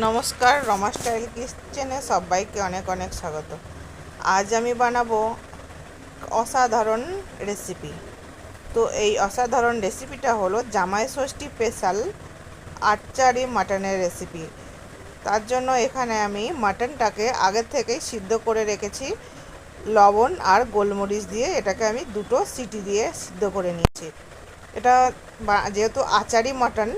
নমস্কার, রমা স্টাইল কিচেনে সবাইকে অনেক অনেক স্বাগত। আজ আমি বানাবো অসাধারণ রেসিপি। তো এই অসাধারণ রেসিপিটা হলো জামাই ষষ্ঠী স্পেশাল আটচারি মাটনের রেসিপি। তার জন্য এখানে আমি মাটনটাকে আগের থেকেই সিদ্ধ করে রেখেছি। লবণ আর গোলমরিচ দিয়ে এটাকে আমি দুটো সিটি দিয়ে সিদ্ধ করে নিয়েছি। এটা যেহেতু আচারি মাটন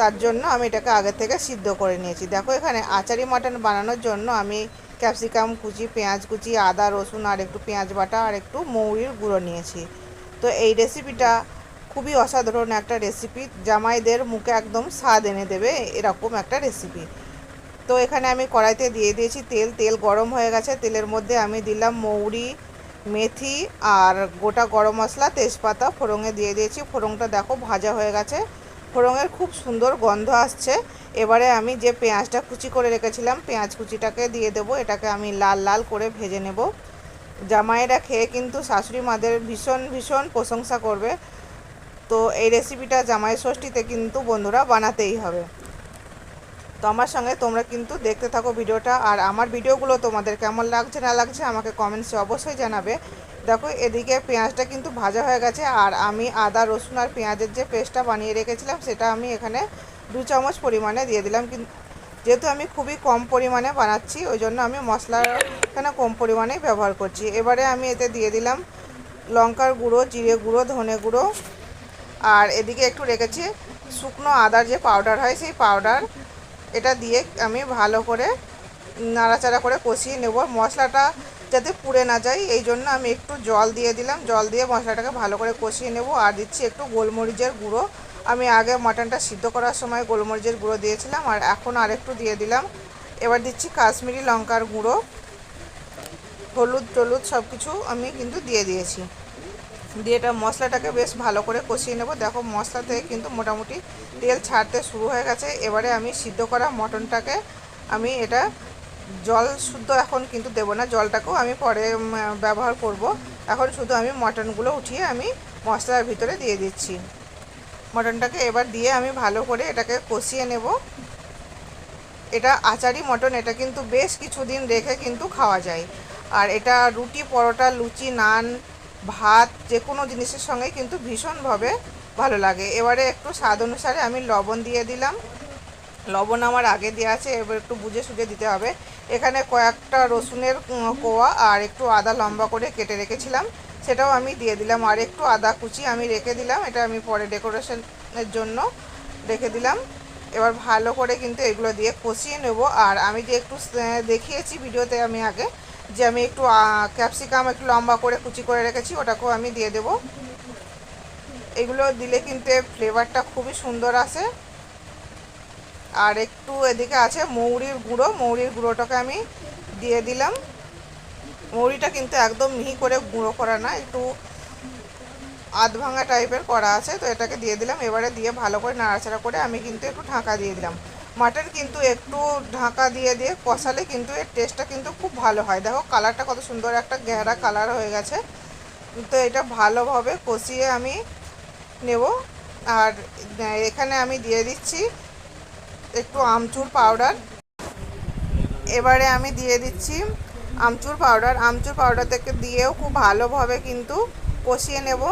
তার জন্য আমি এটাকে আগে থেকে সিদ্ধ করে নিয়েছি। দেখো এখানে আচারি মাটন বানানোর জন্য আমি ক্যাপসিকাম কুচি, পেঁয়াজ কুচি, আদা, রসুন আর একটু পেঁয়াজ বাটা আর একটু মৌরির গুঁড়ো নিয়েছি। তো এই রেসিপিটা খুবই অসাধারণ একটা রেসিপি জামাইদের মুখে একদম স্বাদ এনে দেবে এরকম একটা রেসিপি তো এখানে আমি কড়াইতে দিয়ে দিয়েছি তেল তেল গরম হয়ে গেছে, তেলের মধ্যে আমি দিলাম মৌরি, মেথি আর গোটা গরম মশলা, তেজপাতা ফোড়ঙে দিয়ে দিয়েছি। ফোড়ংটা দেখো ভাজা হয়ে গেছে। ফোড়ঙের খুব সুন্দর গন্ধ আসছে। এবারে আমি যে পেঁয়াজটা কুচি করে রেখেছিলাম, পেঁয়াজ কুচিটাকে দিয়ে দেবো। এটাকে আমি লাল লাল করে ভেজে নেব। জামাইরা খেয়ে কিন্তু শাশুড়ি মাদের ভীষণ ভীষণ প্রশংসা করবে। তো এই রেসিপিটা জামাই ষষ্ঠীতে কিন্তু বন্ধুরা বানাতেই হবে। তো আমার সঙ্গে তোমরা কিন্তু দেখতে থাকো ভিডিওটা। আর আমার ভিডিওগুলো তোমাদের কেমন লাগছে না লাগছে আমাকে কমেন্টসে অবশ্যই জানাবে। দেখো, এদিকে পেঁয়াজটা কিন্তু ভাজা হয়ে গেছে, আর আমি আদা, রসুন আর পেঁয়াজের যে পেস্টটা বানিয়ে রেখেছিলাম, সেটা আমি এখানে দু চামচ পরিমাণে দিয়ে দিলাম। কিন্তু যেহেতু আমি খুবই কম পরিমাণে বানাচ্ছি, ওই জন্য আমি মশলা এখানে কম পরিমাণে ব্যবহার করছি। এবারে আমি এতে দিয়ে দিলাম লঙ্কার গুঁড়ো, জিরে গুঁড়ো, ধনে গুঁড়ো, আর এদিকে একটু রেখেছি শুকনো আদার যে পাউডার হয়, সেই পাউডার, এটা দিয়ে আমি ভালো করে নাড়াচাড়া করে কষিয়ে নেব। মশলাটা যাতে পুড়ে না যায়, এই জন্য আমি একটু জল দিয়ে দিলাম। জল দিয়ে মশলাটাকে ভালো করে কষিয়ে নেব আর দিচ্ছি একটু গোলমরিচের গুঁড়ো। আমি আগে মাটনটা সিদ্ধ করার সময় গোলমরিচের গুঁড়ো দিয়েছিলাম আর এখন আর একটু দিয়ে দিলাম। এবার দিচ্ছি কাশ্মীরি লঙ্কার গুঁড়ো। হলুদ টলুদ সব কিছু আমি কিন্তু দিয়ে দিয়েছি। দিয়ে এটা মশলাটাকে বেশ ভালো করে কষিয়ে নেব। দেখো মশলা থেকে কিন্তু মোটামুটি তেল ছাড়তে শুরু হয়ে গেছে। এবারে আমি সিদ্ধ করা মটনটাকে আমি এটা জল শুদ্ধ এখন কিন্তু দেবো না, জলটাকেও আমি পরে ব্যবহার করব। এখন শুধু আমি মটনগুলো উঠিয়ে আমি মশলার ভিতরে দিয়ে দিচ্ছি। মটনটাকে এবার দিয়ে আমি ভালো করে এটাকে কষিয়ে নেব। এটা আচারি মটন, এটা কিন্তু বেশ কিছুদিন রেখে কিন্তু খাওয়া যায়। আর এটা রুটি, পরোটা, লুচি, নান, ভাত, যে কোনো জিনিসের সঙ্গে কিন্তু ভীষণভাবে ভালো লাগে। এবারে একটু স্বাদ অনুসারে আমি লবণ দিয়ে দিলাম। লবণ আমার আগে দেওয়া আছে, এবার একটু বুঝে সুঝে দিতে হবে। এখানে কয়েকটা রসুনের কোয়া আর একটু আদা লম্বা করে কেটে রেখেছিলাম। সেটাও আমি দিয়ে দিলাম। আর একটু আদা কুচি আমি রেখে দিলাম। এটা আমি পরে ডেকোরেশনের জন্য রেখে দিলাম। এবার ভালো করে কিন্তু এগুলো দিয়ে কষিয়ে নেব। আর আমি যে একটু দেখিয়েছি ভিডিওতে আমি আগে, যে আমি একটু ক্যাপসিকাম একটু লম্বা করে কুচি করে রেখেছি, ওটাকেও আমি দিয়ে দেব। এগুলো দিলে কিন্তু ফ্লেভারটা খুবই সুন্দর আসে। আর একটু এদিকে আছে মৌরির গুঁড়ো। মৌরির গুঁড়োটাকে আমি দিয়ে দিলাম। মৌরিটা কিন্তু একদম মিহি করে গুঁড়ো করা না, একটু আধ ভাঙা টাইপের করা আছে, তো এটাকে দিয়ে দিলাম। এবারে দিয়ে ভালো করে নাড়াচাড়া করে আমি কিন্তু একটু ঢাকা দিয়ে দিলাম। মাটন কিন্তু একটু ঢাকা দিয়ে দিয়ে কষালে কিন্তু এর টেস্টটা কিন্তু খুব ভালো হয়। দেখো কালারটা কত সুন্দর, একটা গেরা কালার হয়ে গেছে। তো এটা ভালোভাবে কষিয়ে আমি নেব। আর এখানে আমি দিয়ে দিচ্ছি একটু আমচুর পাউডার এবারে আমি দিয়ে দিচ্ছি আমচুর পাউডার আমচুর পাউডার থেকে দিয়েও খুব ভালোভাবে কিন্তু কষিয়ে নেব।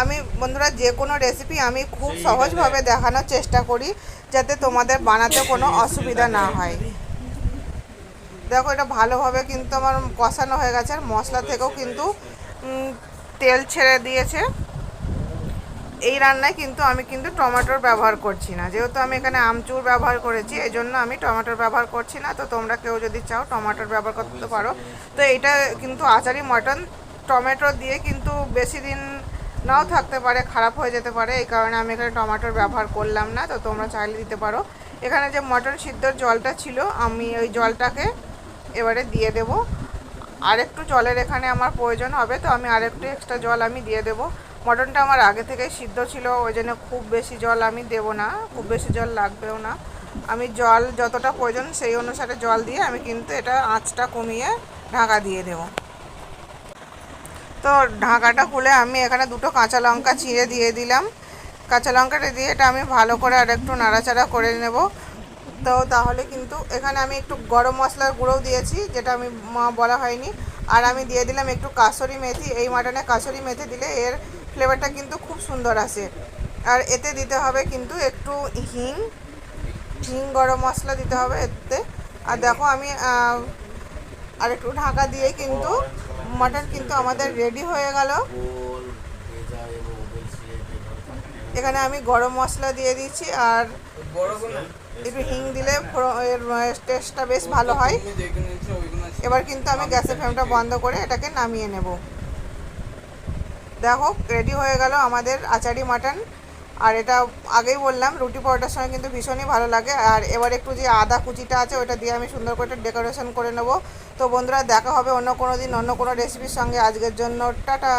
আমি বন্ধুরা যে কোনো রেসিপি আমি খুব সহজভাবে দেখানোর চেষ্টা করি যাতে তোমাদের বানাতে কোনো অসুবিধা না হয়। দেখো এটা ভালোভাবে কিন্তু আমার কষানো হয়ে গেছে। আর মশলা থেকেও কিন্তু তেল ছেড়ে দিয়েছে। এই রান্নায় কিন্তু আমি কিন্তু টমেটোর ব্যবহার করছি না। যেহেতু আমি এখানে আমচুর ব্যবহার করেছি এই জন্য আমি টমেটোর ব্যবহার করছি না। তো তোমরা কেউ যদি চাও টমেটোর ব্যবহার করতে পারো। তো এটা কিন্তু আচারি মটন। টমেটো দিয়ে কিন্তু বেশি দিন নাও থাকতে পারে, খারাপ হয়ে যেতে পারে। এই কারণে আমি এখানে টমেটোর ব্যবহার করলাম না। তো তোমরা চাইলে দিতে পারো। এখানে যে মটন সিদ্ধর জলটা ছিল, আমি ওই জলটাকে এবারে দিয়ে দেব। আরেকটু জলের এখানে আমার প্রয়োজন হবে, তো আমি আরেকটু এক্সট্রা জল আমি দিয়ে দেবো। মটনটা আমার আগে থেকে সিদ্ধ ছিল, ওই জন্য খুব বেশি জল আমি দেব না, খুব বেশি জল লাগবেও না। আমি জল যতটা প্রয়োজন সেই অনুসারে জল দিয়ে আমি কিন্তু এটা আঁচটা কমিয়ে ঢাকা দিয়ে দেবো। তো ঢাকাটা খুলে আমি এখানে দুটো কাঁচা লঙ্কা চিড়ে দিয়ে দিলাম। কাঁচা লঙ্কাটা দিয়ে এটা আমি ভালো করে আর একটু নাড়াচাড়া করে নেব। তো তাহলে কিন্তু এখানে আমি একটু গরম মশলার গুঁড়োও দিয়েছি, যেটা আমি বলা হয়নি। আর আমি দিয়ে দিলাম একটু কাসরি মেথি, এই মাটনে কাসরি মেথি দিলে এর ফ্লেভারটা কিন্তু খুব সুন্দর আসে। আর এতে দিতে হবে কিন্তু একটু হিং হিং গরম মশলা দিতে হবে এতে। আর দেখো আমি আর একটু ঢাকা দিয়ে কিন্তু মাটন কিন্তু আমাদের রেডি হয়ে গেল। এখানে আমি গরম মশলা দিয়ে দিচ্ছি আর একটু হিং দিলে এর টেস্টটা বেশ ভালো হয়। এবার কিন্তু আমি গ্যাসের ফ্লেমটা বন্ধ করে এটাকে নামিয়ে নেব। দেখো রেডি হয়ে গেল আমাদের আচারি মাটন। আর এটা আগেই বললাম রুটি পরোটার সঙ্গে কিন্তু ভীষণই ভালো লাগে। আর এবার একটু যে আদা কুচিটা আছে ওটা দিয়ে আমি সুন্দর করে ডেকোরেশন করে নেব। তো বন্ধুরা দেখা হবে অন্য কোনো দিন অন্য কোনো রেসিপির সঙ্গে। আজকের জন্য টাটা!